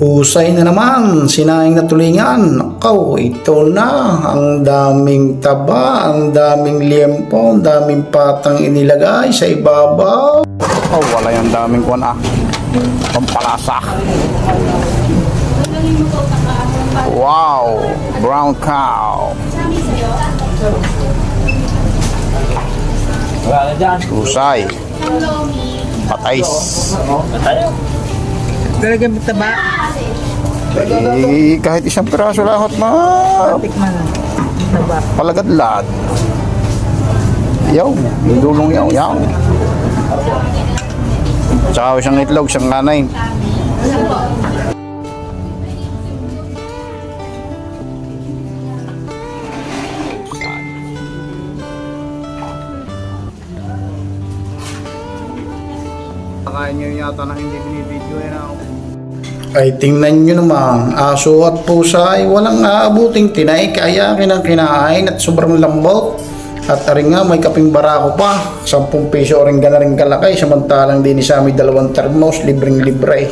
Husay na naman, sinaing na tulingan. Nakaw, ito na. Ang daming taba, ang daming liempo, ang daming patang inilagay sa ibabaw. Oh, wala yung daming kuwan ah. Pampalasa. Wow, brown cow. Wala na dyan. Talagang mataba. Eh, kahit isang piraso lahot ma Tikman. Mataba. palagadlad. Yaw, yung dulong yaw, yaw. Tsaka isang itlog, isang kanay. Kakain nyo yata na hindi binibidyo yan ako. Ay tingnan nyo naman, aso at pusa ay walang aabuting tinay kaya kinang kinain at sobrang lambot. At aring nga may kaping barako pa, 10 piso rin ka na rin kalakay samantalang din sa amin dalawang termos libreng libre.